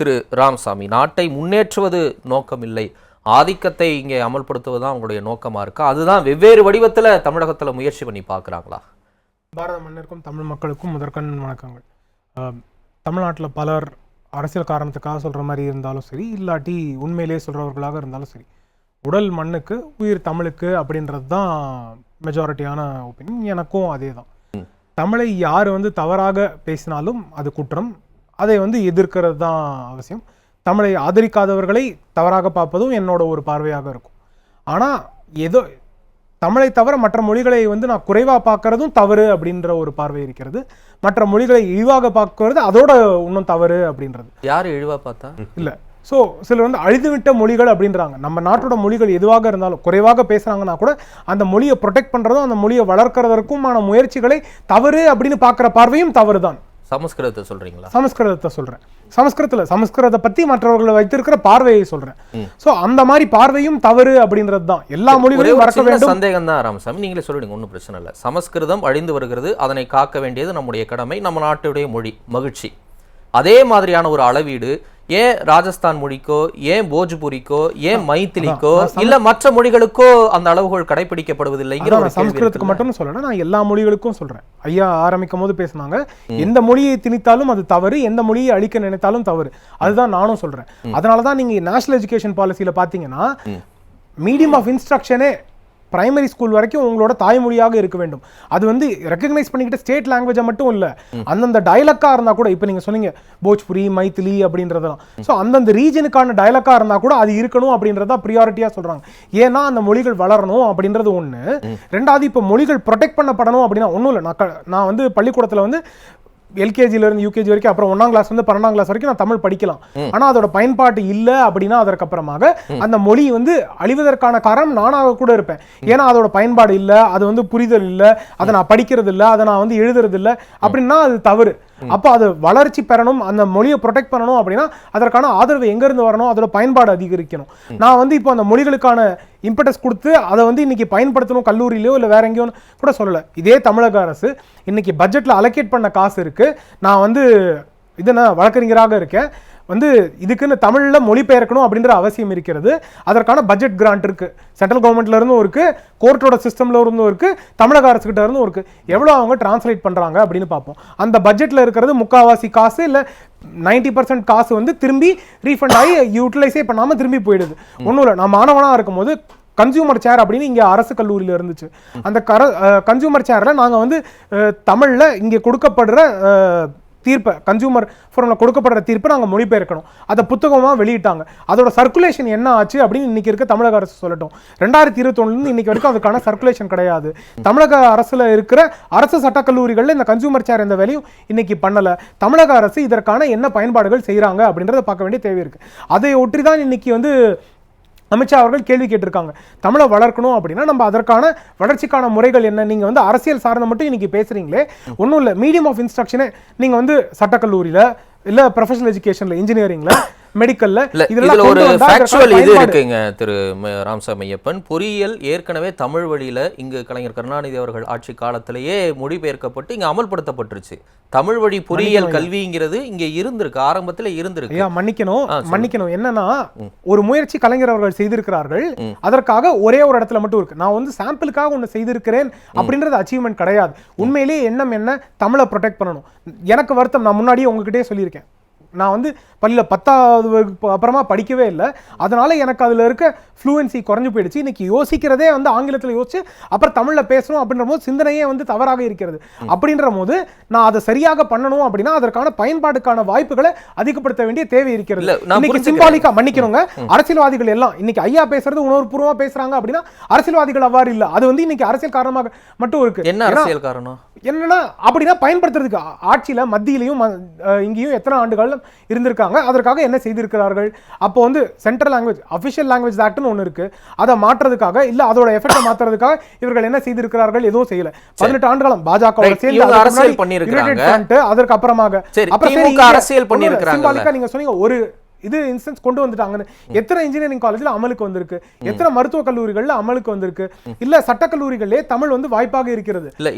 திரு ராமசாமி நாட்டை முன்னேற்றுவது நோக்கம் இல்லை ஆதிக்கத்தை இங்கே அமல்படுத்துவது தான் அவங்களுடைய நோக்கமா இருக்கா. அதுதான் வெவ்வேறு வடிவத்துல தமிழகத்துல முயற்சி பண்ணி பார்க்கறாங்களா? பாரத மன்னருக்கும் தமிழ் மக்களுக்கும் முதற்கண் வணக்கங்கள். தமிழ்நாட்டில் பலர் அரசியல் காரணத்துக்காக சொல்கிற மாதிரி இருந்தாலும் சரி இல்லாட்டி உண்மையிலேயே சொல்கிறவர்களாக இருந்தாலும் சரி உடல் மண்ணுக்கு உயிர் தமிழுக்கு அப்படின்றது தான் மெஜாரிட்டியான ஒப்பீனியன் எனக்கும் அதே தான் தமிழை யார் வந்து தவறாக பேசினாலும் அது குற்றம். அதை வந்து எதிர்க்கிறது தான் அவசியம். தமிழை ஆதரிக்காதவர்களை தவறாக பார்ப்பதும் என்னோட ஒரு பார்வையாக இருக்கும். ஆனால் ஏதோ தமிழை தவிர மற்ற மொழிகளை வந்து நான் குறைவாக பார்க்கறதும் தவறு அப்படின்ற ஒரு பார்வை இருக்கிறது. மற்ற மொழிகளை இழிவாக பார்க்கறது அதோட இன்னும் தவறு அப்படின்றது. யாரு இழிவா பார்த்தா? இல்லை. ஸோ சிலர் வந்து அழிந்துவிட்ட மொழிகள் அப்படின்றாங்க. நம்ம நாட்டோட மொழிகள் எதுவாக இருந்தாலும் குறைவாக பேசுகிறாங்கன்னா கூட அந்த மொழியை ப்ரொடெக்ட் பண்ணுறதும் அந்த மொழியை வளர்க்கறதற்குமான முயற்சிகளை தவறு அப்படின்னு பார்க்குற பார்வையும் தவறு தான் சமஸ்கிருதத்தை சொல்றீங்களா? சமஸ்கிருதத்தை சொல்றேன். சமஸ்கிருதத்தில் சமஸ்கிருதத்தை பத்தி மற்றவர்கள் வைத்திருக்கிற பார்வையை சொல்றேன். சோ அந்த மாதிரி பார்வையும் தவறு அப்படின்றது தான். எல்லா மொழிகளையும் மறக்க வேண்டும். சந்தேகம் தான் ராமசாமி. நீங்களே சொல்லிடுங்க ஒன்றும் பிரச்சனை இல்லை. சமஸ்கிருதம் அழிந்து வருகிறது அதனை காக்க வேண்டியது நம்முடைய கடமை நம்ம நாட்டுடைய மொழி மகிழ்ச்சி. அதே மாதிரியான ஒரு அளவீடு ஏன் ராஜஸ்தான் மொழிக்கோ ஏன் போஜ்புரிக்கோ ஏன் மைத்திலிக்கோ இல்ல மற்ற மொழிகளுக்கோ அந்த அளவுகள் கடைபிடிக்கப்படுவதில்லைங்கிற ஒரு சமஸ்கிருதத்துக்கு? மட்டும் சொல்லல நான் எல்லா மொழிகளுக்கும் சொல்றேன். ஐயா ஆரம்பிக்கும் போது பேசுனாங்க எந்த மொழியை திணித்தாலும் அது தவறு எந்த மொழியை அழிக்க நினைத்தாலும் தவறு. அதுதான் நானும் சொல்றேன். அதனால தான் நீங்க நேஷனல் எஜுகேஷன் பாலிசியில பாத்தீங்கன்னா மீடியம் ஆஃப் இன்ஸ்ட்ரக்ஷனே பிரைமரி ஸ்கூல் வரைக்கும் உங்களோட தாய்மொழியாக இருக்க வேண்டும். அது வந்து ரெக்கக்னைஸ் பண்ணிக்கிட்ட ஸ்டேட் லாங்குவேஜை மட்டும் இல்ல. அந்தந்த டயலக்கா இருந்தா கூட இப்போ நீங்க சொன்னீங்க போஜ்புரி மைத்திலி அப்படின்றதெல்லாம். ஸோ அந்தந்த ரீஜனுக்கான டயலக்கா இருந்தா கூட அது இருக்கணும் அப்படின்றத ப்ரியாரிட்டியா சொல்றாங்க. ஏன்னா அந்த மொழிகள் வளரணும் அப்படின்றது ஒண்ணு. ரெண்டாவது இப்போ மொழிகள் ப்ரொடெக்ட் பண்ணப்படணும் அப்படின்னா ஒன்றும் இல்லை. நான் நான் வந்து பள்ளிக்கூடத்துல வந்து எல்கேஜில இருந்து யூகேஜி வரைக்கும் அப்புறம் ஒன்னாம் கிளாஸ் வந்து பன்னெண்டாம் கிளாஸ் வரைக்கும் நான் தமிழ் படிக்கலாம். ஆனா அதோட பயன்பாட்டு இல்ல அப்படின்னா அதற்கப்புறமாக அந்த மொழி வந்து அழிவதற்கான காரணம் நானாக கூட இருப்பேன். ஏன்னா அதோட பயன்பாடு இல்ல அது வந்து புரிதல் இல்ல அதை நான் படிக்கிறது இல்ல அதை நான் வந்து எழுதுறது இல்ல அப்படின்னா அது தவறு. அப்போ அது வளர்ச்சி பெறணும் அந்த மொழியை ப்ரொடெக்ட் பண்ணணும் அப்படின்னா அதற்கான ஆதரவு எங்க இருந்து வரணும் அதோட பயன்பாடு அதிகரிக்கணும். நான் வந்து இப்போ அந்த மொழிகளுக்கான இம்பட்டஸ் கொடுத்து அதை வந்து இன்றைக்கி பயன்படுத்தணும் கல்லூரியிலையோ இல்லை வேற எங்கேயோ கூட சொல்லலை. இதே தமிழக அரசு இன்றைக்கி பட்ஜெட்டில் அலோகேட் பண்ண காசு இருக்குது நான் வந்து இது நான் வழக்கறிஞராக இருக்கேன். வந்து இதுக்குன்னு தமிழில் மொழிபெயர்க்கணும் அப்படின்ற அவசியம் இருக்கிறது. அதற்கான பட்ஜெட் கிராண்ட் இருக்குது சென்ட்ரல் கவர்மெண்ட்லேருந்தும் இருக்குது கோர்ட்டோட சிஸ்டம்ல இருந்தும் இருக்குது தமிழக அரசு இருந்தும் இருக்குது எவ்வளோ அவங்க டிரான்ஸ்லேட் பண்ணுறாங்க அப்படின்னு பார்ப்போம். அந்த பட்ஜெட்டில் இருக்கிறது முக்காவாசி காசு இல்லை 90% பர்சன்ட் காசு வந்து திரும்பி ரீஃபண்ட் ஆகி யூட்டிலைஸே பண்ணாம திரும்பி போயிடுது. ஒன்றும் இல்லை நான் மாணவனாக இருக்கும்போது கன்சியூமர் சேர் அப்படின்னு இங்கே அரசு கல்லூரியில் இருந்துச்சு. அந்த கர கன்சியூமர் சேரில் நாங்கள் வந்து தமிழில் தமிழ்ல இங்கே கொடுக்கப்படுற தீர்ப்பை கன்சூமர் ஃபோரமில் கொடுக்கப்படுற தீர்ப்பை நாங்கள் மொழிபெயர்க்கணும். அதை புத்தகமாக வெளியிட்டாங்க. அதோட சர்க்குலேஷன் என்ன ஆச்சு அப்படின்னு இன்னைக்கு இருக்க தமிழக அரசு சொல்லட்டும். ரெண்டாயிரத்தி இருபத்தொன்னுலேருந்து இன்னைக்கு வரைக்கும் அதுக்கான சர்க்குலேஷன் கிடையாது. தமிழக அரசில் இருக்கிற அரசு சட்டக்கல்லூரிகளில் இந்த கன்சியூமர் சேர் இந்த வேலையும் இன்னைக்கு பண்ணலை. தமிழக அரசு இதற்கான என்ன பயன்பாடுகள் செய்கிறாங்க அப்படின்றத பார்க்க வேண்டிய தேவை இருக்குது அதை ஒற்றி தான் இன்னைக்கு வந்து அமித்ஷா அவர்கள் கேள்வி கேட்டிருக்காங்க. தமிழை வளர்க்கணும் அப்படின்னா நம்ம அதற்கான வளர்ச்சிக்கான முறைகள் என்ன? நீங்கள் வந்து அரசியல் சார்ந்த மட்டும் இன்னைக்கு பேசுறீங்களே. ஒன்றும் இல்லை மீடியம் ஆஃப் இன்ஸ்ட்ரக்ஷனே நீங்கள் வந்து சட்டக்கல்லூரியில இல்லை ப்ரொஃபஷனல் எஜுகேஷனில் இன்ஜினியரிங்ல மெடிக்கல்ல இதுல ஒரு ஃபேக்சுவல் இது இருக்குங்க திரு ராமசாமி ஐயப்பன் பொறியியல் ஏற்கனவே தமிழ் வழியில இங்கு கலைஞர் கருணாநிதி அவர்கள் ஆட்சி காலத்திலேயே மொழிபெயர்க்கப்பட்டு இங்க அமல்படுத்தப்பட்டுருச்சு. தமிழ் வழி பொறியியல் கல்விங்கிறது இங்க இருந்திருக்கு ஆரம்பத்துல இருந்திருக்கு. மன்னிக்கணும். மன்னிக்கணும். என்னன்னா ஒரு முயற்சி கலைஞர் அவர்கள் செய்திருக்கிறார்கள். அதற்காக ஒரே ஒரு இடத்துல மட்டும் இருக்கு. நான் வந்து சாம்பிளுக்காக ஒன்று செய்திருக்கிறேன் அப்படின்றது அச்சீவ்மெண்ட் கிடையாது. உண்மையிலேயே எண்ணம் என்ன? தமிழை ப்ரொடெக்ட் பண்ணணும். எனக்கு வருத்தம் நான் முன்னாடியே உங்ககிட்டயே சொல்லியிருக்கேன். நான் வந்து பள்ளியில் பத்தாவது வகுப்பு அப்புறமா படிக்கவே இல்லை. அதனால எனக்கு அதில் இருக்க ஃப்ளூவன்சி குறைஞ்சு போயிடுச்சு. இன்னைக்கு யோசிக்கிறதே வந்து ஆங்கிலத்தில் யோசிச்சு அப்புறம் தமிழில் பேசணும் அப்படின்ற போது சிந்தனையே வந்து தவறாக இருக்கிறது. அப்படின்ற போது நான் அதை சரியாக பண்ணணும் அப்படின்னா அதற்கான பயன்பாடுக்கான வாய்ப்புகளை அதிகப்படுத்த வேண்டிய தேவை இருக்கிறது. இன்னைக்கு. சிம்பாலிக்கா மன்னிக்கணுங்க. அரசியல்வாதிகள் எல்லாம் இன்னைக்கு ஐயா பேசுறது உணர்வுபூர்வமா பேசுறாங்க அப்படின்னா அரசியல்வாதிகள் அவ்வாறு இல்ல. அது வந்து இன்னைக்கு அரசியல் காரணமாக மட்டும் இருக்கு. என்ன அரசியல் காரணம்? என்னன்னா அப்படின்னா பயன்படுத்துறதுக்கு ஆட்சியில மத்தியிலையும் இங்கேயும் எத்தனை ஆண்டுகள் இருந்திருக்காங்க. அதற்காக என்ன செய்திருக்கிறார்கள்? அப்போ வந்து சென்ட்ரல் லாங்குவேஜ் அஃபிஷியல் லாங்குவேஜ் ஆக்ட்னு ஒன்று இருக்கு. அதை மாற்றுறதுக்காக இல்ல அதோட எஃபெக்டை மாற்றுறதுக்காக இவர்கள் என்ன செய்திருக்கிறார்கள்? எதுவும் செய்யல. பதினெட்டு ஆண்டுகளும் பாஜக அரசியல் பண்ணியிருக்கிறாங்க. அதற்கு அப்புறமாக அப்புறம் அரசியல் ஆ நீங்க சொன்னீங்க ஒரு இது இன்ஸ்டன்ஸ் கொண்டு வந்துட்டாங்கன்னு எத்தனை இன்ஜினியரிங் காலேஜ்ல அமலுக்கு வந்திருக்கு? எத்தனை மருத்துவக் கல்லூரிகள்ல அமலுக்கு வந்திருக்கு? இல்ல சட்டக் கல்லூரிகளிலே தமிழ் வந்து வாய்ப்பாக இருக்கிறது. இல்ல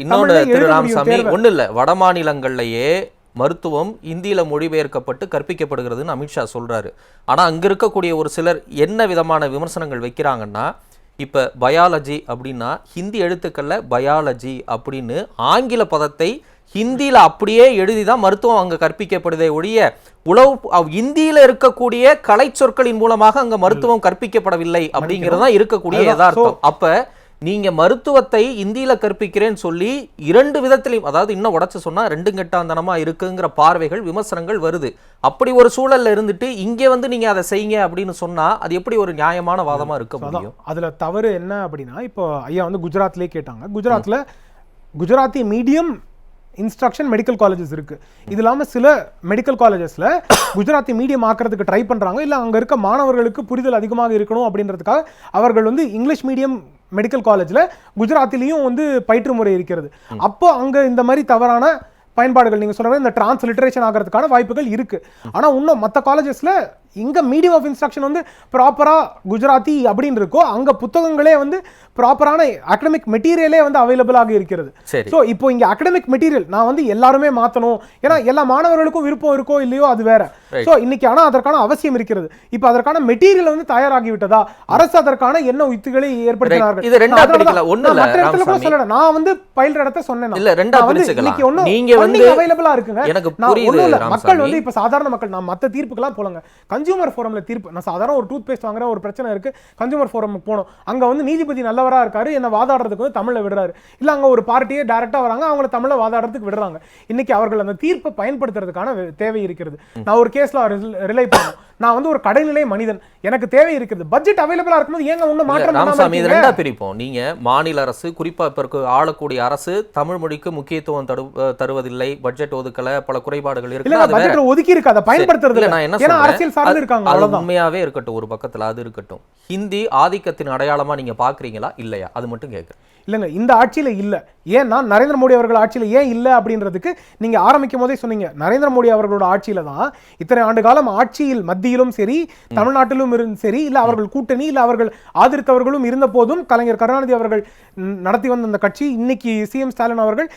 தேர்வை. ஒண்ணு இல்ல. வட மாநிலங்கள்லயே மருத்துவம் இந்தியில மொழிபெயர்க்கப்பட்டு கற்பிக்கப்படுகிறதுன்னு அமித்ஷா சொல்றாரு. ஆனா அங்க இருக்கக்கூடிய ஒரு சிலர் என்ன விதமான விமர்சனங்கள் வைக்கிறாங்கன்னா இப்ப பயாலஜி அப்படின்னா ஹிந்தி எழுத்துக்கள்ல பயாலஜி அப்படின்னு ஆங்கில பதத்தை ஹிந்தியில அப்படியே எழுதி தான் மருத்துவம் அங்க கற்பிக்கப்படுதே ஒழிய உளவு இந்தியில இருக்கக்கூடிய கலை சொற்களின் மூலமாக அங்க மருத்துவம் கற்பிக்கப்படவில்லை அப்படிங்கிறது தான் இருக்கக்கூடிய. யதார்த்தம். அப்ப நீங்க மருத்துவத்தை இந்தியில கற்பிக்கிறேன்னு சொல்லி இரண்டு விதத்திலையும் அதாவது இன்னும் உடச்சு சொன்னா ரெண்டு கெட்டாந்தனமா இருக்குங்கிற பார்வைகள் விமர்சனங்கள் வருது. அப்படி ஒரு சூழல்ல இருந்துட்டு இங்க வந்து நீங்க அதை செய்யுங்க அப்படின்னு சொன்னா அது எப்படி ஒரு நியாயமான வாதமா இருக்க முடியும்? அதுல தவறு என்ன அப்படின்னா இப்போ ஐயா வந்து குஜராத்லயே கேட்டாங்க. குஜராத்ல Gujarati medium instruction medical colleges இருக்கு. இது இல்லாம சில மெடிக்கல் காலேஜஸ்ல குஜராத்தி மீடியம் ஆக்குறதுக்கு ட்ரை பண்றாங்க. இல்ல அங்க இருக்க மாணவர்களுக்கு புரிதல் அதிகமாக இருக்கணும் அப்படின்றதுக்காக அவர்கள் வந்து இங்கிலீஷ் மீடியம் மெடிக்கல் காலேஜ்ல குஜராத்திலையும் வந்து பயிற்று முறை இருக்கிறது. அப்போ அங்க இந்த மாதிரி தவறான பயன்பாடுகள் நீங்க சொல்ற மாதிரி இந்த டிரான்ஸ்லிட்ரேஷன் ஆகிறதுக்கான வாய்ப்புகள் இருக்கு. ஆனா இன்னும் மற்ற காலேஜஸ்ல இங்க மீடியம் ஆஃப் இன்ஸ்ட்ரக்ஷன் வந்து ப்ராப்பரா குஜராத்தி அப்படின்னு இருக்கோ அங்க புத்தகங்களே வந்து ப்ராப்பரான அகடமிக் மெட்டீரியலே வந்து அவைலபிளாக இருக்கிறது. ஸோ இப்போ இங்க அகடமிக் மெட்டீரியல் நான் வந்து எல்லாருமே மாத்தணும். ஏன்னா எல்லா மாணவர்களுக்கும் விருப்பம் இருக்கோ இல்லையோ அது வேற. ஸோ இன்னைக்கு ஆனா அதற்கான அவசியம் இருக்கிறது. இப்போ அதற்கான மெட்டீரியல் வந்து தயாராகி விட்டதா? அரசு அதற்கான என்ன யுக்திகளை ஏற்படுத்தினார்கள்? இது ரெண்டா நான் மற்ற வந்து பயில்ற இடத்த சொன்னேன். இல்ல இன்னைக்கு ஒண்ணும் நீங்க வந்து available-ஆ இருக்குங்க. எனக்கு மக்கள் வந்து இப்ப சாதாரண மக்கள் நான் மத்த தீர்ப்புக்கெல்லாம் போலங்க. கன்சியூமர் ஃபோரம்ல தீர்ப்பு. நான் சாதாரண ஒரு டூத் பேஸ்ட் வாங்குற ஒரு பிரச்சனை இருக்கு. கன்சியூமர் ஃபோரம் போனோம் அங்க வந்து நீதிபதி நல்லவரா இருக்காரு என்ன வாதாடுறதுக்கு வந்து தமிழ்ல விடுறாரு. இல்ல அங்க ஒரு பார்ட்டியே டைரக்டா வராங்க அவங்கள தமிழ்ல வாதாடுறதுக்கு விடுறாங்க. இன்னைக்கு அவர்கள் அந்த தீர்ப்பை பயன்படுத்துறதுக்கான தேவை இருக்கிறது. நான் ஒரு கேஸ்ல ரிலை பண்ணணும். நான் வந்து ஒரு கடைநிலை மனிதன். எனக்கு தேவை இருக்குது பட்ஜெட் அவைலபிளா இருக்கும்போது ஏங்க இல்ல, மாற்றம் பண்ணாம இது இருக்கீங்க? ரெண்டா பிரிப்போம். நீங்க மாநில அரசு குறிப்பா இப்ப இருக்க ஆளக்கூடிய அரசு தமிழ் மொழிக்கு முக்கியத்துவம் தரு தருவதில்லை. பட்ஜெட் ஒதுக்கல பல குறைபாடுகள் இருக்கு. பட்ஜெட்ல ஒதுக்கி இருக்கு. அதை பயன்படுத்துறது ஏன்னா அரசியல் அது- இருக்காங்க அது உண்மையாவே இருக்கட்டும் ஒரு பக்கத்துல அது இருக்கட்டும். ஹிந்தி ஆதிக்கத்தின் அடையாளமா நீங்க பாக்குறீங்களா? இல்லையா? அது மட்டும் கேக்குறேன். இல்லைங்க இந்த ஆட்சியில இல்ல. ஏன்னா நரேந்திர மோடி அவர்கள் ஆட்சியில ஏன் இல்ல அப்படின்றதுக்கு நீங்க ஆரம்பிக்கும் போதே சொன்னீங்க. நரேந்திர மோடி அவர்களோட ஆட்சியில தான் இத்தனை ஆண்டு காலம் ஆட்சியில் மத்தியிலும் சரி தமிழ்நாட்டிலும் இருந்து சரி இல்ல அவர்கள் கூட்டணி இல்ல அவர்கள் ஆதரித்தவர்களும் இருந்த போதும் கலைஞர் கருணாநிதி அவர்கள் நடத்தி வந்த அந்த கட்சி இன்னைக்கு சிஎம் ஸ்டாலின் அவர்கள்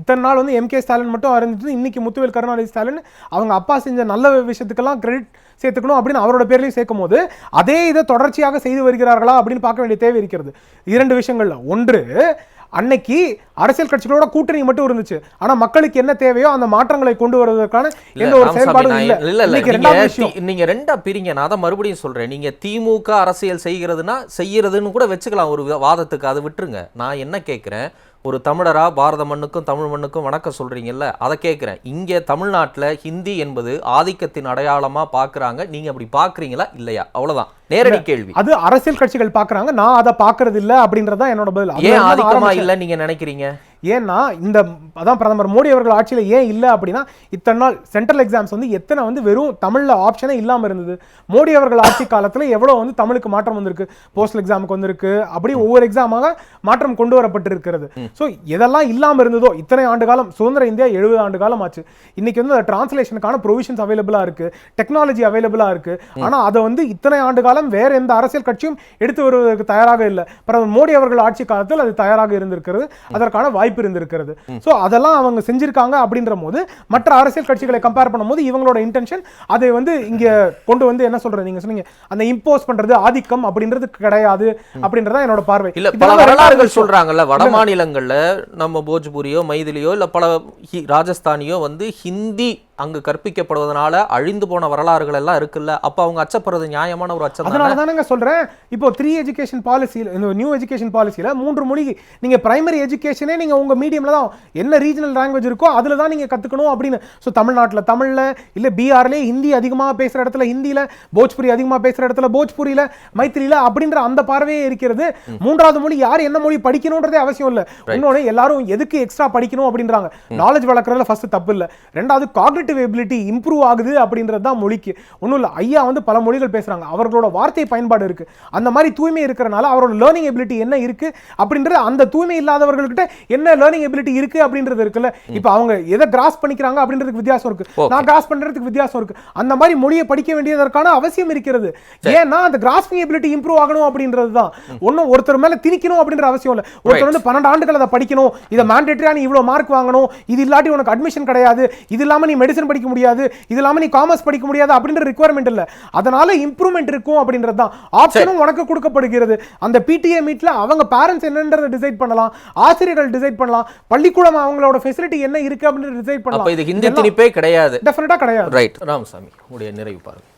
இத்தனை நாள் வந்து எம் கே ஸ்டாலின் மட்டும் அறிஞ்சிட்டு இன்னைக்கு முத்துவேல் கருணாநிதி ஸ்டாலின் அவங்க அப்பா செஞ்ச நல்ல விஷயத்துக்கெல்லாம் கிரெடிட் சேர்த்துக்கணும் அப்படின்னு அவரோட பேர்லையும் சேர்க்கும் போது அதே இதை தொடர்ச்சியாக செய்து வருகிறார்களா அப்படின்னு பார்க்க வேண்டிய தேவை இருக்கிறது. இரண்டு விஷயங்கள்ல. ஒன்று அன்னைக்கு அரசியல் கட்சிகளோட கூட்டணி மட்டும் இருந்துச்சு. ஆனா மக்களுக்கு என்ன தேவையோ அந்த மாற்றங்களை கொண்டு வருவதற்கான எந்த ஒரு செயல்பாடும் இல்ல. இல்ல நீங்க ரெண்டா பிரிங்க. நான் தான் மறுபடியும் சொல்றேன். நீங்க திமுக அரசியல் செய்கிறதுனா செய்யறதுன்னு கூட வச்சுக்கலாம். ஒரு வாதத்துக்கு. அதை விட்டுருங்க. நான் என்ன கேட்கிறேன் ஒரு தமிழரா பாரத மண்ணுக்கும் தமிழ் மண்ணுக்கும் வணக்கம் சொல்றீங்கல்ல? அதை கேட்கிறேன் இங்க தமிழ்நாட்டுல ஹிந்தி என்பது ஆதிக்கத்தின் அடையாளமா பாக்குறாங்க. நீங்க அப்படி பாக்குறீங்களா? இல்லையா? அவ்வளவுதான். நேரடி கேள்வி. அது அரசியல் கட்சிகள் பாக்குறாங்க. நான் அதை பாக்குறது இல்ல அப்படின்றதா என்னோட பதில். ஏன் இருந்து நான் ஆதிக்கமா ஆரம்பிச்சேன். இல்ல நீங்க நினைக்கிறீங்க? ஏன்னா இந்த அதான் பிரதமர் மோடி அவர்கள் ஆட்சியில் ஏன் இல்லை அப்படின்னா இத்தனை நாள் சென்ட்ரல் எக்ஸாம்ஸ் வந்து எத்தனை வந்து வெறும் தமிழில் ஆப்ஷனே இல்லாமல் இருந்தது. மோடி அவர்கள் ஆட்சி காலத்தில் எவ்வளோ வந்து தமிழுக்கு மாற்றம் வந்திருக்கு. போஸ்டல் எக்ஸாமுக்கு வந்திருக்கு. அப்படி ஒவ்வொரு எக்ஸாமாக மாற்றம் கொண்டு வரப்பட்டிருக்கிறது. ஸோ எதெல்லாம் இல்லாமல் இருந்ததோ இத்தனை ஆண்டு காலம் சுதந்திர இந்தியா எழுபது ஆண்டு காலம் ஆச்சு. இன்னைக்கு வந்து அந்த டிரான்ஸ்லேஷனுக்கான ப்ரொவிஷன்ஸ் அவைலபிளாக இருக்கு. டெக்னாலஜி அவைலபிளாக இருக்கு. ஆனால் அதை வந்து இத்தனை ஆண்டு காலம் வேற எந்த அரசியல் கட்சியும் எடுத்து வருவதற்கு தயாராக இல்லை. பிரதமர் மோடி அவர்கள் ஆட்சி காலத்தில் அது தயாராக இருந்திருக்கிறது. அதற்கான வாய்ப்பு இருந்திருக்கிறது ஸோ அதெல்லாம் அவங்க செஞ்சிருக்காங்க அப்படின்ற போது மற்ற அரசியல் கட்சிகளை கம்பேர் பண்ணும்போது இவங்களோட இன்டென்ஷன் அதை வந்து இங்க கொண்டு வந்து என்ன சொல்றது? நீங்க சொன்னீங்க அந்த இம்போஸ் பண்றது ஆதிக்கம் அப்படின்றது கிடையாது அப்படின்றதா என்னோட பார்வை. இல்ல பல வரலாறுகள். சொல்றாங்கல்ல வட மாநிலங்கள்ல நம்ம போஜ்பூரியோ மைதிலியோ இல்ல பல ராஜஸ்தானியோ வந்து ஹிந்தி அங்கு கற்பிக்கப்படுவதனால அழிந்து போன வரலாறுகள் எல்லாம் இருக்குல்ல. அப்ப அவங்க அச்சப்படுறது நியாயமான ஒரு அச்சம் அதனால தானே? தானங்க சொல்றேன். இப்போ த்ரீ எஜுகேஷன் பாலிசியில் இந்த நியூ எஜுகேஷன் பாலிசியில மூன்று மொழி நீங்க பிரைமரி எஜுகேஷனே நீங்க உங்க மீடியம்ல தான் என்ன ரீஜனல் லாங்குவேஜ் இருக்கோ அதுல தான் நீங்க கத்துக்கணும் அப்படின்னு. ஸோ தமிழ்நாட்டுல தமிழ்ல இல்ல பீகார்லயே ஹிந்தி அதிகமா பேசுற இடத்துல ஹிந்தியில போஜ்புரி அதிகமா பேசுற இடத்துல போஜ்புரியில மைத்திரியில அப்படின்ற அந்த பார்வையே இருக்கிறது. மூன்றாவது மொழி யார் என்ன மொழி படிக்கணும்ன்றதே அவசியம் இல்ல. இன்னொன்னு எல்லாரும் எதுக்கு எக்ஸ்ட்ரா படிக்கணும் அப்படின்றாங்க. நாலேஜ் வளர்க்கறதுல ஃபர்ஸ்ட் தப்பு இல்ல. ரெண்டாவது காக்னிட்டிவ் எபிலிட்டி இம்ப்ரூவ் ஆகுது அப்படின்றது தான் மொழிக்கு. ஒன்றும் இல்லை ஐயா வந்து பல மொழிகள் பேசுறாங்க. அவர்களோட வார்த்தை பயன்பாடு இருக்கு. அந்த மாதிரி தூய்மை இருக்கிறனால அவரோட லேர்னிங் எபிலிட்டி என்ன இருக்கு அப்படின்றது அந்த தூய்மை இல்லாதவர்கள்கிட்ட என்ன லேர்னிங் எபிலிட்டி இருக்கு அப்படின்றது இருக்குல்ல. இப்போ அவங்க எதை கிராஸ் பண்ணிக்கிறாங்க அப்படின்றதுக்கு வித்தியாசம் இருக்கு. நான் கிராஸ் பண்றதுக்கு வித்தியாசம் இருக்கு. அந்த மாதிரி மொழியை படிக்க வேண்டியதற்கான அவசியம் இருக்கிறது. ஏன்னா அந்த கிராஸ்பிங் எபிலிட்டி இம்ப்ரூவ் ஆகணும் அப்படின்றது தான். ஒன்றும் ஒருத்தர் மேல திணிக்கணும் அப்படின்ற அவசியம் இல்லை. ஒருத்தர் வந்து பன்னெண்டு ஆண்டுகள் அதை படிக்கணும். இதை மேண்டேட்டரியா நீ இவ்வளவு மார்க் வாங்கணும். இது இல்லாட்டி உனக்கு அட்மிஷன் கிடையாது. இது இல்லாம நீ மெடிசன் படிக்க முடியாது இது இல்லாம நீ காமர்ஸ் படிக்க முடியாது அப்படின்ற ரிக்குவயர்மெண்ட் இல்ல. அதனால இம்ப்ரூவ்மெண்ட் இருக்கும் அப்படின்றது தான். ஆப்ஷனும் உனக்கு கொடுக்கப்படுகிறது. அந்த பிடிஏ மீட்ல அவங்க பேரண்ட்ஸ் என்னன்றதை டிசைட் பண்ணலாம். ஆசிரியர்கள் டிசைட் பண்ணலாம். பள்ளிக்கூடம் அவங்களோட ஃபெசிலிட்டி என்ன இருக்கு அப்படின்னு டிசைட் அப்ப பண்ணலாம் இது ஹிந்தி திணிப்பே கிடையாது. டெஃபினட்டா கிடையாது. ரைட் ராமசாமி உடைய நிறைவு பாருங்க.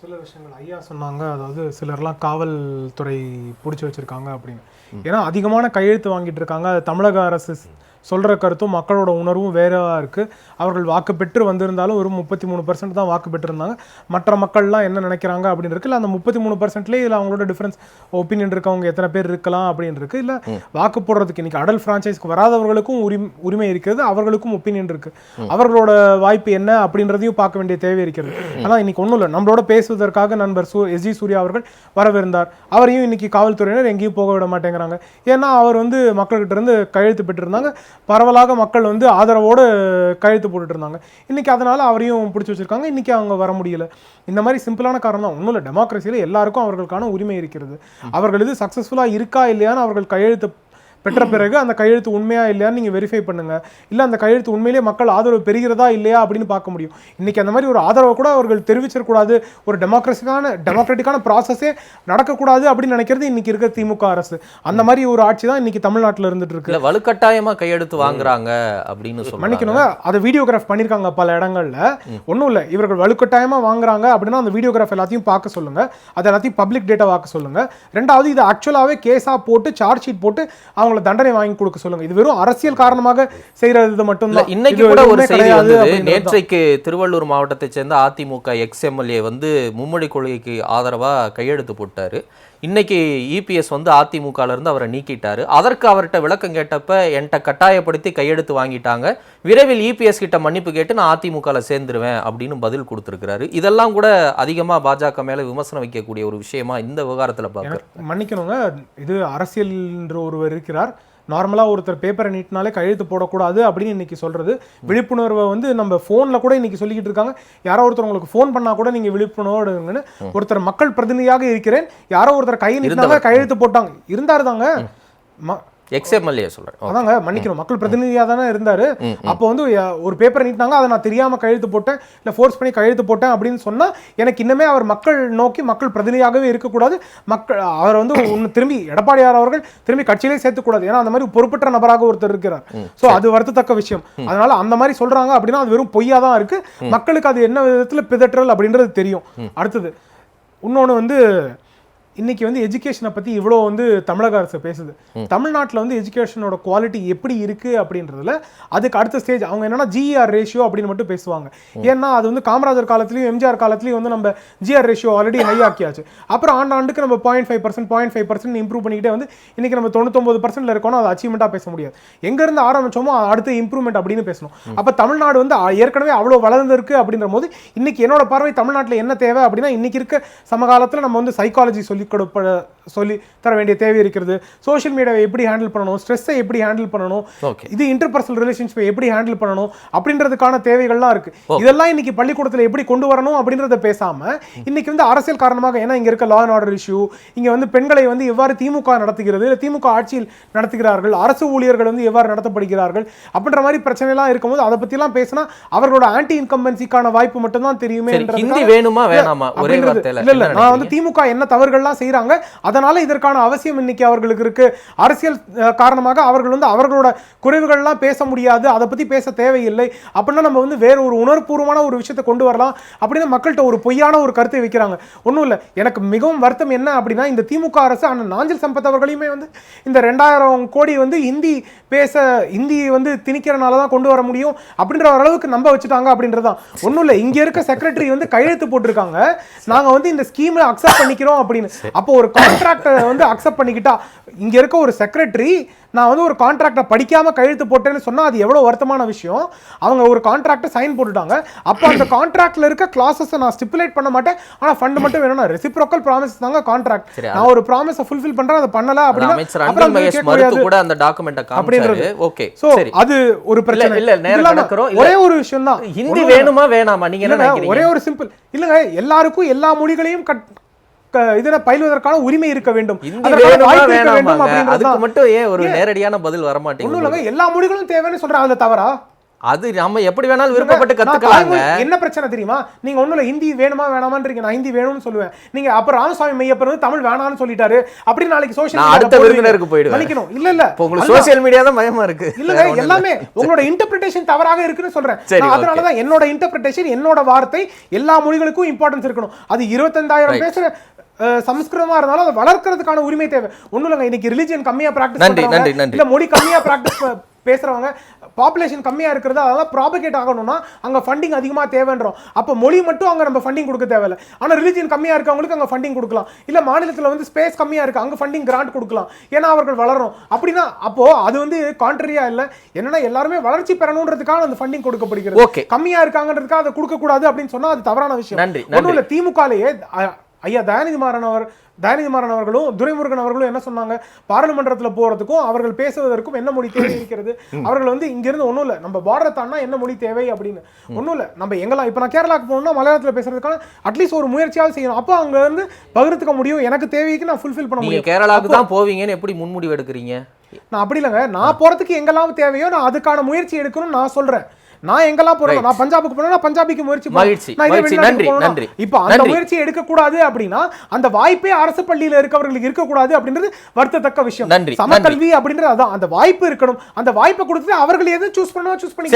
சில விஷயங்கள் ஐயா சொன்னாங்க. அதாவது சிலர்லாம் காவல்துறை பிடிச்சி வச்சிருக்காங்க அப்படின்னு. ஏன்னா அதிகமான கையெழுத்து வாங்கிட்டு இருக்காங்க. தமிழக அரசு சொல்ற கருத்தும் மக்களோட உணர்வும் வேறவா இருக்கு. அவர்கள் வாக்கு பெற்று வந்திருந்தாலும் ஒரு முப்பத்தி மூணு பர்சன்ட் தான் வாக்கு பெற்றிருந்தாங்க. மற்ற மக்கள்லாம் என்ன நினைக்கிறாங்க அப்படின்னு இருக்கு இல்லை அந்த முப்பத்தி மூணு பர்சன்ட்லேயே இதில் அவங்களோட டிஃபரன்ஸ் ஒப்பீனியன் இருக்கவங்க எத்தனை பேர் இருக்கலாம் அப்படின்னு இருக்கு இல்லை வாக்கு போடுறதுக்கு இன்னைக்கு அடல் ஃப்ரான்ச்சைஸ்க்கு வராதவர்களுக்கும் உரிமை உரிமை இருக்கிறது. அவர்களுக்கும் ஒப்பீனியன் இருக்கு. அவர்களோட வாய்ப்பு என்ன அப்படின்றதையும் பார்க்க வேண்டிய தேவை இருக்கிறது. ஆனால் இன்னைக்கு ஒன்றும் இல்லை. நம்மளோட பேசுவதற்காக நண்பர் சூ எஸ் ஜி சூர்யா அவர்கள் வரவிருந்தார். அவரையும் இன்னைக்கு காவல்துறையினர் எங்கேயும் போக விட மாட்டேங்கிறாங்க. ஏன்னா அவர் வந்து மக்கள்கிட்ட இருந்து கையெழுத்து பெற்றிருந்தாங்க. பரவலாக மக்கள் வந்து ஆதரவோடு கையெழுத்து போட்டுட்டு இருந்தாங்க. இன்னைக்கு அதனால அவரையும் பிடிச்சி வச்சிருக்காங்க. இன்னைக்கு அவங்க வர முடியல. இந்த மாதிரி சிம்பிளான காரணம் தான். ஒன்றும் இல்லை. டெமோக்ரஸியில் எல்லாருக்கும் அவர்களுக்கான உரிமை இருக்கிறது. அவர்கள் இது சக்ஸஸ்ஃபுல்லாக இருக்கா இல்லையான்னு அவர்கள் கையெழுத்து பெற்ற பிறகு அந்த கையெழுத்து உண்மையா இல்லையான்னு நீங்க வெரிஃபை பண்ணுங்க. இல்ல அந்த கையெழுத்து உண்மையிலேயே மக்கள் ஆதரவு பெறுகிறதா இல்லையா அப்படின்னு பார்க்க முடியும். இன்னைக்கு அந்த மாதிரி ஒரு ஆதரவை கூட அவர்கள் தெரிவிச்சிடக்கூடாது. ஒரு டெமோக்ரஸிக்கான டெமோக்ராட்டிக்கான ப்ராசஸே நடக்கக்கூடாது அப்படின்னு நினைக்கிறது இன்னைக்கு இருக்க திமுக அரசு. அந்த மாதிரி ஒரு ஆட்சி தான் இன்னைக்கு தமிழ்நாட்டில் இருந்துட்டு இருக்கு. வலுக்கட்டாயமா கையெடுத்து வாங்குறாங்க அப்படின்னு சொல்றாங்க. மன்னிக்கணுங்க அதை வீடியோகிராஃப் பண்ணியிருக்காங்க பல இடங்கள்ல. ஒன்றும் இல்லை இவர்கள் வலுக்கட்டாயமா வாங்குறாங்க அப்படின்னா அந்த வீடியோகிராஃப் எல்லாத்தையும் பார்க்க சொல்லுங்க. அது எல்லாத்தையும் பப்ளிக் டேட்டா வாக்க சொல்லுங்க. ரெண்டாவது இது ஆக்சுவலாகவே கேஸா போட்டு சார்ஜ் ஷீட் போட்டு அவங்கள தண்டனை வாங்கி கொடுக்க சொல்லுங்க. இது வெறும் அரசியல் காரணமாக செய்யறது மட்டும்தான். இன்னைக்கு கூட ஒரு செய்தி வந்தது. நேற்றைக்கு திருவள்ளூர் மாவட்டத்தை சேர்ந்த அதிமுக எக்ஸ் எம்எல்ஏ வந்து மும்மொழி கொள்கைக்கு ஆதரவா கையெழுத்து போட்டாரு. இன்னைக்கு இபிஎஸ் வந்து அதிமுகல இருந்து அவரை நீக்கிட்டாரு. அதற்கு அவர்கிட்ட விளக்கம் கேட்டப்ப என்கிட்ட கட்டாயப்படுத்தி கையெழுத்து வாங்கிட்டாங்க. விரைவில் இபிஎஸ் கிட்ட மன்னிப்பு கேட்டு நான் அதிமுகவில் சேர்ந்துருவேன் அப்படின்னு பதில் கொடுத்துருக்கிறாரு. இதெல்லாம் கூட அதிகமா பாஜக மேல விமர்சனம் வைக்கக்கூடிய ஒரு விஷயமா இந்த விவகாரத்தில் பார்க்குறேன் மன்னிக்கணுங்க. இது அரசியல் என்ற ஒருவர் இருக்கிறார். நார்மலாக ஒருத்தர் பேப்பரை நீட்டினாலே கையெழுத்து போடக்கூடாது அப்படின்னு இன்னைக்கு சொல்றது. விழிப்புணர்வை வந்து நம்ம ஃபோனில் கூட இன்னைக்கு சொல்லிக்கிட்டு இருக்காங்க. யாரோ ஒருத்தர் உங்களுக்கு ஃபோன் பண்ணா கூட நீங்க விழிப்புணர்வோடு இருங்கன்னு ஒருத்தர் மக்கள் பிரதிநிதியாக இருக்கிறேன். யாரோ ஒருத்தர் கை நீட்டினாங்க கையெழுத்து போட்டாங்க. இருந்தாரு தாங்க ம- எக்ஸ் எம்எல்ஏ சொல்றேன். ஓ, அதாங்க மன்னிக்கணும். மக்கள் பிரதிநிதியா தானே இருந்தாரு. அப்போ வந்து ஒரு பேப்பர் நீட்டினாங்க அதை நான் தெரியாம கையெழுத்து போட்டேன் இல்ல ஃபோர்ஸ் பண்ணி கையெழுத்து போட்டேன் அப்படின்னு சொன்னா எனக்கு இன்னமே அவர் மக்கள் நோக்கி மக்கள் பிரதிநிதியாகவே இருக்கக்கூடாது. மக்கள் அவர் வந்து ஒண்ணு திரும்பி எடப்பாடியார் அவர்கள் திரும்பி கட்சியிலே சேர்த்துக்கூடாது. ஏன்னா அந்த மாதிரி பொறுப்பற்ற நபராக ஒருத்தர் இருக்கிறார். சோ அது வருத்தத்தக்க விஷயம். அதனால அந்த மாதிரி சொல்றாங்க அப்படின்னா அது வெறும் பொய்யா தான் இருக்கு. மக்களுக்கு அது என்ன விதத்துல பிதற்றல் அப்படின்றது தெரியும். அடுத்தது இன்னொன்னு வந்து இன்னைக்கு வந்து எஜுகேஷனை பத்தி இவ்வளோ வந்து தமிழக அரசு பேசுது. தமிழ்நாட்டில் வந்து எஜுகேஷனோட குவாலிட்டி எப்படி இருக்கு அப்படின்றதுல அதுக்கு அடுத்த ஸ்டேஜ் அவங்க என்னன்னா ஜிஆர் ரேஷியோ அப்படின்னு மட்டும் பேசுவாங்க. ஏன்னா அது வந்து காமராஜர் காலத்துலயும் எம்ஜிஆர் காலத்துலயும் வந்து நம்ம ஜிஆர் ரேஷியோ ஆல்ரெடி ஹை ஆக்கியாச்சு. அப்புறம் ஆண்டு ஆண்டுக்கு நம்ம point five percent point five percent improve பண்ணிக்கிட்டே வந்து இன்னைக்கு நம்ம தொண்ணூத்தொம்பது பர்சன்ட்ல இருக்கோம் அதை அச்சீவ்மெண்ட்டாக பேச முடியாது. எங்க இருந்து ஆரம்பிச்சோமோ அடுத்து இம்ப்ரூவ்மெண்ட் அப்படின்னு பேசணும். அப்ப தமிழ்நாடு வந்து ஏற்கனவே அவ்வளோ வளர்ந்துருக்கு அப்படின்ற போது இன்னைக்கு என்னோட பார்வை தமிழ்நாட்டில் என்ன தேவை அப்படின்னா இன்னைக்கு இருக்க சமகாலத்தில் நம்ம வந்து சைக்காலஜி சொல்லி கொடுப்ப சொல்லி தர வேண்டிய தேவை இருக்கிறது. சோஷியல் மீடியாவை எப்படி ஹேண்டில் பண்ணணும்? ஸ்ட்ரெஸ்ஸை எப்படி ஹேண்டில் பண்ணணும்? இது இன்டர்பர்சனல் ரிலேஷன்ஷிப்பை எப்படி ஹேண்டில் பண்ணணும்? அப்படின்றதுக்கான தேவைகள்லாம் இருக்கு. இதெல்லாம் இன்னைக்கு பள்ளிக்கூடத்துல எப்படி கொண்டு வரணும் அப்படின்றத பேசாம இன்னைக்கு வந்து அரசியல் காரணமாக ஏன்னா இங்க இருக்க லா அண்ட் ஆர்டர் இஷ்யூ இங்க வந்து பெண்களை வந்து எவ்வாறு திமுக நடத்துகிறது இல்ல திமுக ஆட்சியில் நடத்துகிறார்கள் அரசு ஊழியர்கள் வந்து எவ்வாறு நடத்தப்படுகிறார்கள் அப்படின்ற மாதிரி பிரச்சனை எல்லாம் இருக்கும்போது அதை பத்தி எல்லாம் பேசினா அவர்களோட ஆன்டி இன்கம்பன்சிக்கான வாய்ப்பு மட்டும்தான் தெரியுமே வேணுமா வேணாமா? இல்ல இல்ல. நான் வந்து திமுக என்ன தவறுகள்லாம் செய்கிறாங்க அதனால் இதற்கான அவசியம் இன்னைக்கு அவர்களுக்கு இருக்கு. அரசியல் காரணமாக அவர்கள் வந்து அவர்களோட குறைவுகள்லாம் பேச முடியாது. அதை பற்றி பேச தேவையில்லை. அப்படின்னா நம்ம வந்து வேறு ஒரு உணர்வுபூர்வமான ஒரு விஷயத்தை கொண்டு வரலாம். அப்படின்னு மக்கள்கிட்ட ஒரு பொய்யான ஒரு கருத்தை வைக்கிறாங்க. ஒன்றும் இல்லை. எனக்கு மிகவும் வருத்தம் என்ன அப்படின்னா இந்த திமுக அரசு ஆனால் நாஞ்சில் சம்பத் அவர்களையுமே வந்து இந்த ரெண்டாயிரம் கோடி வந்து ஹிந்தி பேச ஹிந்தி வந்து திணிக்கிறனால தான் கொண்டு வர முடியும் அப்படின்ற ஒரு அளவுக்கு நம்ப வச்சுட்டாங்க அப்படின்றதான் ஒன்றும் இல்லை. இங்கே இருக்க செக்ரட்டரி வந்து கையெழுத்து போட்டிருக்காங்க. நாங்க வந்து இந்த ஸ்கீமை அக்செப்ட் பண்ணிக்கிறோம் அப்படின்னு. அப்போ ஒரு கான்ட்ராக்டை வந்து அக்செப்ட் பண்ணிக்கிட்டா இங்க இருக்க ஒரு செக்ரட்டரி நான் வந்து ஒரு கான்ட்ராக்டை படிக்காம கையெழுத்து போட்டேன்னு சொன்னா அது எவ்வளவு வருத்தமான விஷயம். அவங்க ஒரு கான்ட்ராக்டை சைன் போட்டுட்டாங்க. அப்போ அந்த கான்ட்ராக்ட்ல இருக்க கிளாஸஸ் நான் ஸ்டிப்புலேட் பண்ண மாட்டேன். ஆனா ஃபண்ட் மட்டும் வேணும்னா ரெசிப்ரோக்கல் ப்ராமிஸ் தாங்க கான்ட்ராக்ட் நான் ஒரு ப்ராமிஸை ஃபுல்ஃபில் பண்றேன் அதை பண்ணல அப்படின்னா. கூட அந்த டாக்குமெண்ட்டை அப்படின்றது. ஓகே சோ அது ஒரு பிரச்சனை. இல்ல. இல்ல. ஒரே ஒரு விஷயம் தான் ஹிந்தி வேணுமா வேணாமா? நீங்க என்ன ஒரே ஒரு சிம்பிள் இல்லங்க எல்லாருக்கும் எல்லா மொழிகளையும் இதுல பயிலுவதற்கான உரிமை இருக்க வேண்டும். அதுக்கு. மட்டும் ஏன் ஒரு நேரடியான பதில் வர மாட்டேங்குது எல்லா மொழிகளும் தேவைன்னு சொல்றேன் அதுல தவறா? அது நம்ம எப்படி வேணாலும் விருப்பப்பட்டு கத்துக்கலாங்க. என்ன பிரச்சனை தெரியுமா? நீங்க ஒண்ணும் இல்ல ஹிந்தி வேணுமா வேணாமான்றீங்க. நான் ஹிந்தி வேணும்னு சொல்லுவேன். நீங்க அப்ப ராமசாமி மையப்பர் வந்து தமிழ் வேணாம்னு சொல்லிட்டாரு. அப்படி நாளைக்கு சோஷியல் அடுத்த விருந்தினருக்கு போயிடுவேன். இல்ல இல்ல. உங்களுக்கு. சோசியல் மீடியா தான் பயமா இருக்கு. இல்லங்க எல்லாமே உங்களோட இன்டர்பிரிட்டேஷன் தவறாக இருக்குன்னு சொல்றேன். அதனால தான் என்னோட இன்டர்பிரிட்டேஷன் என்னோட வார்த்தை எல்லா மொழிகளுக்கும் இம்பார்ட்டன்ஸ் இருக்கணும். அது இருபத்தஞ்சாயிரம் பேசுற சமஸ்கிருதமா இருந்தாலும் அதை வளர்க்கறதுக்கான உரிமை தேவை. ஒண்ணும் இல்லைங்க இன்னைக்கு ரிலிஜியன் கம்மியா பிராக்டிஸ் நன்றி, நன்றி. இல்ல மொழி கம்மியா பிராக்டிஸ் பேசுறவங்க பாப்புலேஷன் கம்மியா இருக்கிறது அதெல்லாம் ப்ராபகேட் ஆகணும்னா அங்க ஃபண்டிங் அதிகமா தேவைன்றோம். அப்ப மொழி மட்டும் அங்க நம்ம ஃபண்டிங் கொடுக்க தேவையில்ல. ஆனா ரிலிஜியன் கம்மியா இருக்கவங்களுக்கு அங்க ஃபண்டிங் கொடுக்கலாம். இல்ல மாநிலத்துல வந்து ஸ்பேஸ் கம்மியா இருக்கு அங்க ஃபண்டிங் கிராண்ட் கொடுக்கலாம். ஏன்னா அவர்கள் வளரணும் அப்படின்னா அப்போ அது வந்து கான்ட்ரியா இல்ல. என்னன்னா எல்லாருமே வளர்ச்சி பெறணுன்றதுக்காக அந்த ஃபண்டிங் கொடுக்கப்படுகிறது. ஓகே. கம்மியா இருக்காங்கன்றதுக்காக அதை கொடுக்க கூடாது அப்படின்னு சொன்னா அது தவறான விஷயம். நன்றி, ஒண்ணும் இல்ல திமுகலயே அ- ஐயா தயாநிதி மாறன் அவர் தயாநிதி மாறன் அவர்களும் துரைமுருகன் அவர்களும் என்ன சொன்னாங்க? பாராளுமன்றத்துல போறதுக்கும் அவர்கள் பேசுவதற்கும் என்ன மொழி தேவை இருக்கிறது? அவர்கள் வந்து இங்க இருந்து ஒண்ணும் இல்ல நம்ம பார்டரை தாண்டா என்ன மொழி தேவை அப்படின்னு. ஒண்ணும் இல்ல நம்ம எங்கெல்லாம் இப்ப நான் கேரளாக்கு போகணும்னா மலையாளத்துல பேசுறதுக்கான அட்லீஸ்ட் ஒரு முயற்சியாவது செய்யணும். அப்போ அங்க இருந்து பகிர்ந்துக்க முடியும். எனக்கு தேவைக்கு நான் ஃபுல்ஃபில் பண்ண முடியும். கேரளாவுக்கு தான் போவீங்கன்னு எப்படி முன்முடிவு எடுக்கிறீங்க? நான் அப்படி இல்லைங்க. நான் போறதுக்கு எங்கெல்லாம் தேவையோ நான் அதுக்கான முயற்சி எடுக்கணும்னு நான் சொல்றேன். நான் எங்கெல்லாம் போறேன் நான் பஞ்சாபுக்கு போனா பஞ்சாபிக்கு முயற்சி. மகிழ்ச்சி, மகிழ்ச்சி. நன்றி, நன்றி. இப்போ அந்த. முயற்சி எடுக்க கூடாது அப்படின்னா அந்த வாய்ப்பே அரசு பள்ளியில இருக்கவர்களுக்கு இருக்க கூடாது அப்படின்றது வருத்தத்தக்க விஷயம் நன்றி, சமக்கல்வி அப்படின்றது அதான் அந்த வாய்ப்பு இருக்கணும் அந்த வாய்ப்பை கொடுத்துட்டு அவர்கள் எது சூஸ் பண்ணுவோ சூஸ் பண்ணி